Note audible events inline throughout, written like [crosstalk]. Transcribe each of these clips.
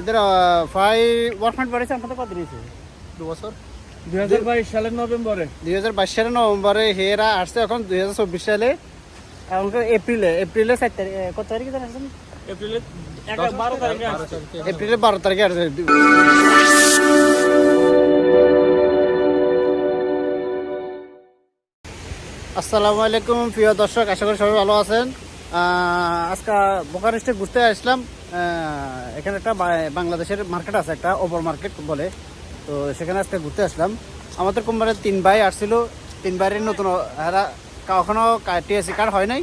এদের প্রায় ওয়ার্কমেন্ট বাড়িয়েছে আপনাদের কত দিয়েছে? দু বছর। দুই হাজার বাইশ সালের নভেম্বরে। দুই হাজার বাইশ সালে নভেম্বরে হেরা আসছে এখন দুই হাজার চব্বিশ সালে। এখন এপ্রিলে এপ্রিলে চার তারিখ কত তারিখে আসছেন এপ্রিলের বারো তারিখে বারো তারিখে আসছে। আসসালামু আলাইকুম প্রিয় দর্শক আশা করি সবাই ভালো আছেন। আজকে বোকারেস্টে ঘুরতে আসলাম। এখানে একটা বাংলাদেশের মার্কেট আছে একটা ওভার মার্কেট বলে। তো সেখানে আজকে ঘুরতে আসলাম। আমাদের কোম্পানির তিন ভাই আসছিল। তিন ভাইয়ের নতুন এরা কখনো টিএসসি কার্ড হয় নাই।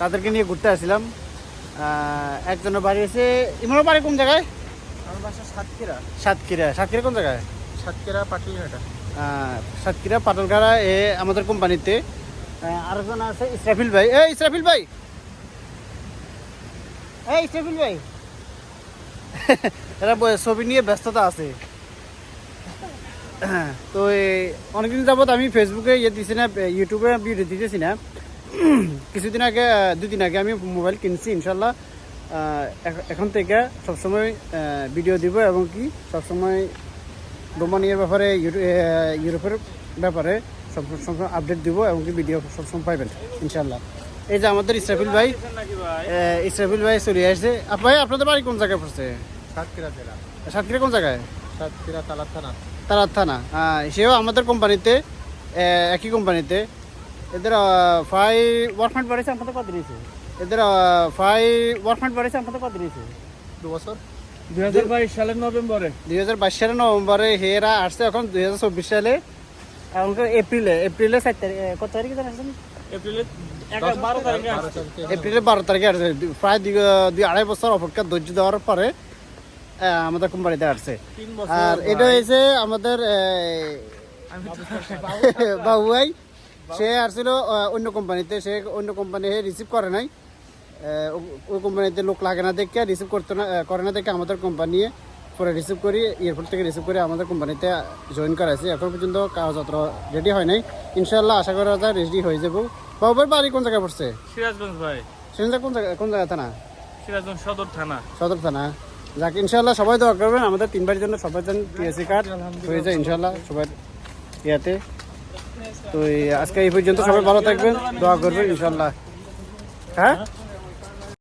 তাদেরকে নিয়ে ঘুরতে আসছিলাম। আহ, একজনের বাড়ি এসে ইমনের বাড়ি কোন জায়গায়? আমার বাসা সাতক্ষীরা। সাতক্ষীরা। সাতক্ষীরা কোন জায়গায়? সাতক্ষীরা পাটলিঘাটা। সাতক্ষীরা পাটলগাড়া এ আমাদের কোম্পানিতে আরেকজন আছে ইসরাফিল ভাই। এই ইসরাফিল ভাই! এই ইসরাফিল ভাই। এরা ছবি নিয়ে ব্যস্ততা আছে। তো অনেকদিন যাবত আমি ফেসবুকে ইয়ে দিছি না ইউটিউবে ভিডিও দিতেছি না। কিছুদিন আগে দুদিন আগে আমি মোবাইল কিনছি ইনশাল্লাহ এখন থেকে সবসময় ভিডিও দিব এবং কি সবসময় রোমানিয়ার ব্যাপারে ইউরোপের ব্যাপারে সব আপডেট দিব এবং কি ভিডিও সবসময় পাইবেন ইনশাল্লাহ এই যে আমাদের ইসরাফিল ভাই ইসরাফিল ভাই চলে আসছে। ভাই আপনাদের বাড়ি কোন জায়গায় পড়ছে? সাতক্ষীরা জেলা। সাতক্ষীরা কোন জায়গায়? সাতক্ষীরা তালার থানা। তারার থানা। আহ, সেও আমাদের কোম্পানিতে একই কোম্পানিতে। এদের প্রায় ওয়ার্কমেন্ট বাড়িয়েছে আপনাদের কত দিয়েছে এদের প্রায় ওয়ার্কমেন্ট বাড়িয়েছে আপনাদের কত দিয়েছে দু বছর। দুই হাজার বাইশ সালের নভেম্বরে। দুই হাজার বাইশ সালে নভেম্বরে হেরা আসছে এখন দুই হাজার চব্বিশ সালে। এখন এপ্রিলে এপ্রিলে চার তারিখ কত তারিখে আসছেন এপ্রিলের এপ্রিলের বারো তারিখে আসছে। প্রায় দুই দুই আড়াই বছর অপেক্ষা ধৈর্য দেওয়ার পরে আমাদের কোম্পানিতে আসছে। আর এটা হয়েছে আমাদের [laughs] বাবু ভাই সে আসছিল অন্য কোম্পানিতে। সে অন্য কোম্পানি রিসিভ করে নাই। ওই কোম্পানিতে লোক লাগে না দেখে রিসিভ করতে না করে না দেখে আমাদের কোম্পানি পরে রিসিভ করি এয়ারপোর্ট থেকে রিসিভ করে আমাদের কোম্পানিতে জয়েন করাইছি। এখন পর্যন্ত কাগজপত্র রেডি হয় নাই। ইনশাল্লাহ আশা করা যায় রেডি হয়ে যাব। বাবু ভাই বাড়ি কোন জায়গায় পড়ছে? সিরাজগঞ্জ ভাই। সিরাজগঞ্জ কোন জায়গা কোন জায়গা থানা? সিরাজগঞ্জ সদর থানা। সদর থানা। যাক ইনশাল্লাহ সবাই দোয়া করবেন আমাদের তিন বাড়ির জন্য সবার জন্য টিএসসি কার্ড হয়ে যায় ইনশাআল্লাহ সবার ইয়াতে। তো আজকে এই পর্যন্ত সবাই ভালো থাকবেন দোয়া করবেন ইনশাল্লাহ হ্যাঁ?